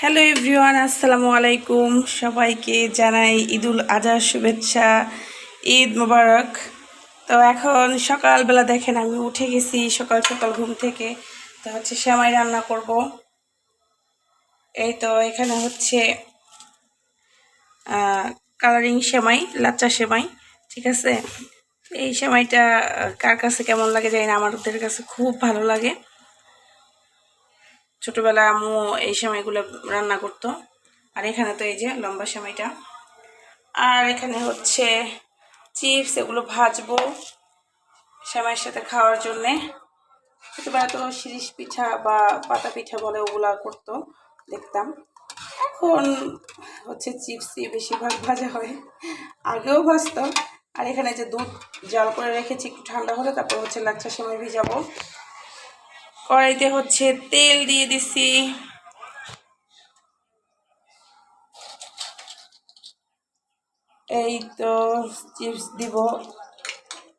Hello everyone আসসালামু আলাইকুম সবাইকে জানাই ঈদুল আজহার শুভেচ্ছা, ঈদ মোবারক। তো এখন সকালবেলা দেখেন আমি উঠে গেছি, সকাল সকাল ঘুম থেকে। তো হচ্ছে সেমাই রান্না করব। এই তো এখানে হচ্ছে কালারিং সেমাই, লাচ্চা সেমাই, ঠিক আছে? এই সেমাইটা কার কাছে কেমন লাগে জানি না, আমাদের কাছে খুব ভালো লাগে। ছোটবেলায় আম্মু এই সময়গুলো রান্না করতো। আর এখানে তো এই যে লম্বা সময়টা আর এখানে হচ্ছে চিপস, এগুলো ভাজবো সেমাইয়ের সাথে খাওয়ার জন্যে। ছোটবেলা তো শিরিষ পিঠা বা পাতা পিঠা বলে ওগুলা করতো, দেখতাম। এখন হচ্ছে চিপসই বেশিরভাগ ভাজা হয়। আগেও ভাজতো। আর এখানে যে দুধ জল করে রেখেছি, একটু ঠান্ডা হলে তারপর হচ্ছে লাচ্ছা সেমাই ভিজাবো। কড়াইতে হচ্ছে তেল দিয়ে দিছি। এই তো চিপস দিব।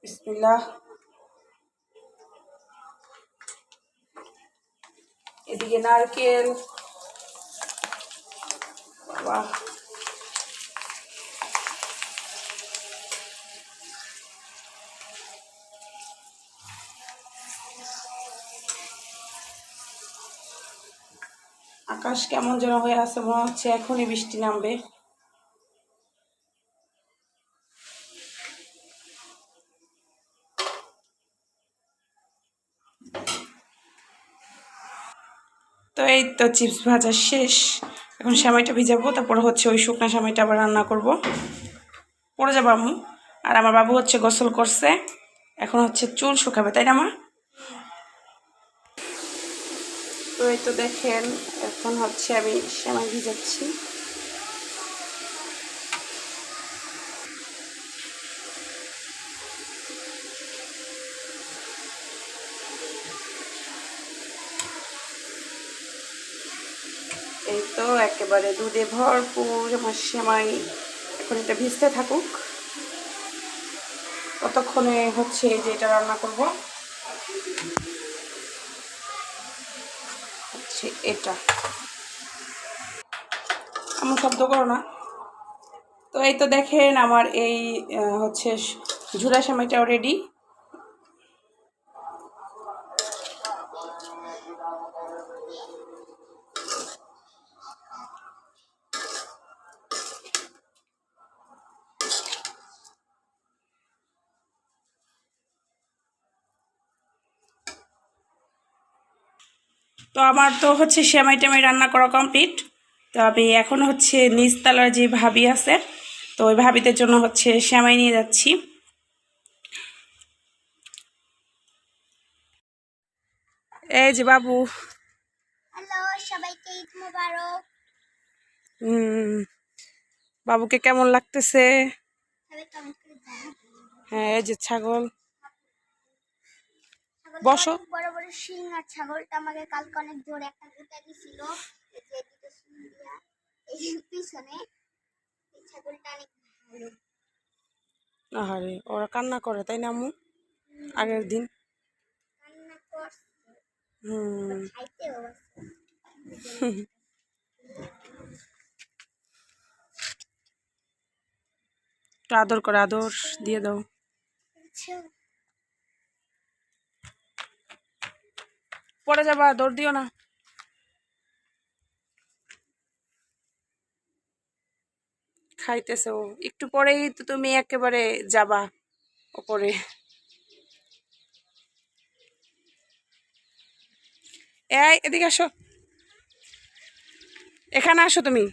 বিসমিল্লাহ। এদিকে নারকেল। বাবা আকাশ কেমন যেন হয়ে আছে, মনে হচ্ছে এখনই বৃষ্টি নামবে। তো এই তো চিপস ভাজা শেষ। এখন সেমাইটা ভিজাবো, তারপর হচ্ছে ওই শুকনা সেমাইটা আবার রান্না করব। পড়ে যাব আম্মু। আর আমার বাবু হচ্ছে গোসল করছে। এখন হচ্ছে চুল শুকাবে, তাই না মা? তো এই তো দেখেন এখন হচ্ছে আমি সেমাই ভিজাচ্ছি। এই তো একেবারে দুধে ভরপুর আমার সেমাই। এখন এটা ভিজতে থাকুক। ততক্ষণে হচ্ছে যে এটা রান্না করব। হচ্ছে এটা। আমার শব্দ করো না। তো এই তো দেখেন আমার এই হচ্ছে ঝুরা সেমাইটাও রেডি তো আমার তো হচ্ছে সেমাই টেমাই রান্না করা কমপ্লিট তো আমি এখন হচ্ছে নিচতলার যে ভাবি আছে তো ওই ভাবিদের জন্য হচ্ছে শ্যামাই নিয়ে যাচ্ছি। এই যে বাবু। সবাইকে ঈদ মোবারক। হুম বাবুকে কেমন লাগতেছে? হ্যাঁ এই যে ছাগল। বসো। বড় বড় শিং আর ছাগলটা আমাকে কালকে অনেক জোরে একটা দিছিল এই যে দুটো শিং দিয়া এই যে পিছনে আহারে, ওরা কান্না করে, তাই না আম্মু? আগের দিন। হুম। আদর করে, আদর দিয়ে দাও? পরে যাবা, দৌড় দিও না। খাইতেছে? ও একটু পরেই তো তুমি একেবারে যাবা ওপরে। এই, এদিকে আসো। এখানে আসো তুমি।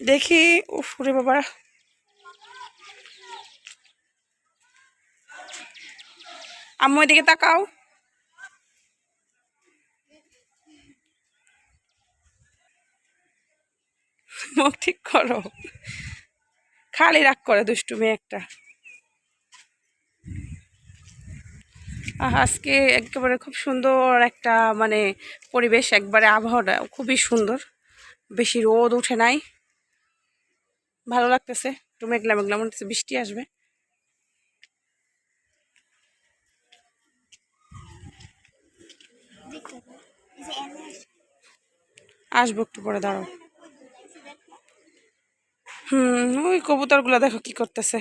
দেখি, উফ রে বাবা। আম্মু, এদিকে তাকাও। মুখ ঠিক করো। খালি রাগ করে দুষ্টুমি একটা। আজকে একেবারে খুব সুন্দর একটা মানে পরিবেশ, একবারে আবহাওয়াটা খুবই সুন্দর। বেশি রোদ উঠে নাই। ভালো লাগতেছে, একটু মেঘলা মেঘলা মনে হচ্ছে বৃষ্টি আসবে। আসব একটু পরে, দাঁড়াও। হুম ওই কবুতরগুলো দেখো কি করতেছে।